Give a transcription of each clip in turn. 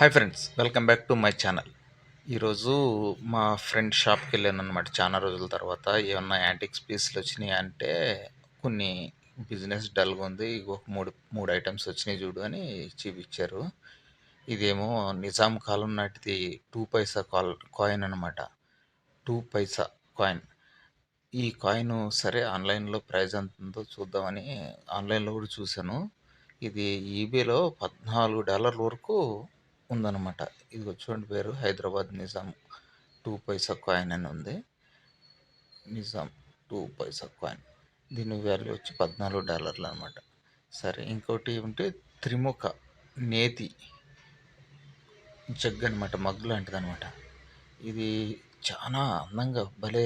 Hi friends welcome back to my channel ఈరోజు మా friend షాప్కి వెళ్ళాను అనమాట చాలా రోజుల తర్వాత ఏమన్నా యాంటిక్స్ పీస్లు వచ్చినాయి అంటే కొన్ని బిజినెస్ డల్గా ఉంది. ఒక మూడు మూడు ఐటమ్స్ వచ్చినాయి చూడు అని చూపించారు. ఇదేమో నిజాం కాలం నాటిది టూ పైసా కాల్ కాయిన్ అనమాట టూ పైసా కాయిన్ ఈ కాయిన్ సరే ఆన్లైన్లో ప్రైజ్ ఎంత ఉందో చూద్దామని ఆన్లైన్లో కూడా చూశాను. ఇది ఈబేలో పద్నాలుగు డాలర్ల వరకు ఉందన్నమాట. ఇది చూడండి పేరు. హైదరాబాద్ నిజాం టూ పైసా కాయిన్ అని ఉంది. Nizam two paisa coin. దీని వాల్యూ వచ్చి పద్నాలుగు డాలర్లు అనమాట సరే ఇంకోటి ఏమంటే త్రిముఖ నేతి జగ్ అనమాట మగ్గు లాంటిది అనమాట ఇది చాలా అందంగా భలే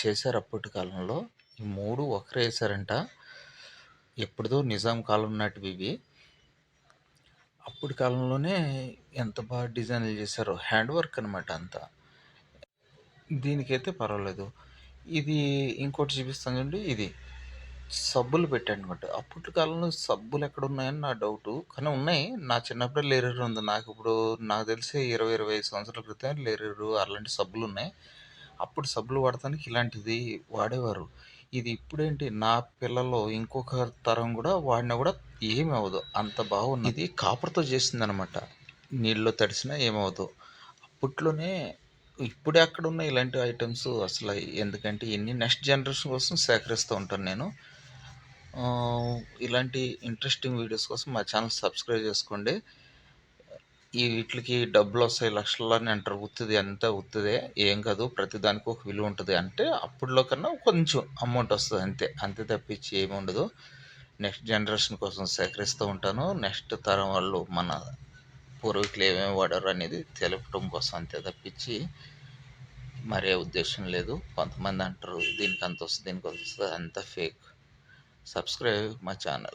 చేశారు అప్పటి కాలంలో. ఈ మూడు ఒకరే వేశారంట. ఎప్పుడుదో నిజాం కాలం నాటివి ఇవి. అప్పటి కాలంలోనే ఎంత బాగా డిజైన్లు చేశారో హ్యాండ్ వర్క్ అనమాట అంతా. దీనికైతే పర్వాలేదు. ఇది ఇంకోటి చూపిస్తాను చూడండి. ఇది సబ్బులు పెట్టాను అనమాట అప్పటి కాలంలో సబ్బులు ఎక్కడ ఉన్నాయని నా డౌట్. కానీ ఉన్నాయి. నా చిన్నప్పుడే లేరరు ఉంది. నాకు ఇప్పుడు నాకు తెలిసి ఇరవై ఇరవై ఐదు సంవత్సరాల క్రితం లేరరు అలాంటి సబ్బులు ఉన్నాయి. అప్పుడు సబ్బులు వాడటానికి ఇలాంటిది వాడేవారు. ఇది ఇప్పుడేంటి? నా పిల్లలు ఇంకొక తరం కూడా వాడినా కూడా ఏమి అవ్వదు అంత బాగుంది ఇది కాపర్తో చేసింది అనమాట నీళ్ళలో తడిసినా ఏమవ్వదు. అప్పట్లోనే ఇప్పుడే అక్కడ ఉన్న ఇలాంటి ఐటమ్స్ అసలు ఎందుకంటే ఇన్ని నెక్స్ట్ జనరేషన్ కోసం సేకరిస్తూ ఉంటాను నేను. ఇలాంటి ఇంట్రెస్టింగ్ వీడియోస్ కోసం మా ఛానల్ సబ్స్క్రైబ్ చేసుకోండి. ఈ వీటికి డబ్బులు వస్తాయి లక్షల్లో అంటారు. ఉత్తిది అంతా ఉత్తుదే? ఏం కాదు. ప్రతి దానికి ఒక విలువ ఉంటుంది. అంటే అప్పుడులో కన్నా కొంచెం అమౌంట్ వస్తుంది. అంతే. అంతే తప్పించి ఏమి ఉండదు. నెక్స్ట్ జనరేషన్ కోసం సేకరిస్తూ ఉంటాను. నెక్స్ట్ తరం వాళ్ళు మన పూర్వీకులు ఏమేమి వాడారు అనేది తెలపడం కోసం అంతే తప్పించి మరే ఉద్దేశం లేదు. కొంతమంది అంటారు దీనికి అంత వస్తుంది దీనికి అంత వస్తుంది అంత ఫేక్ సబ్స్క్రైబ్ మా ఛానల్.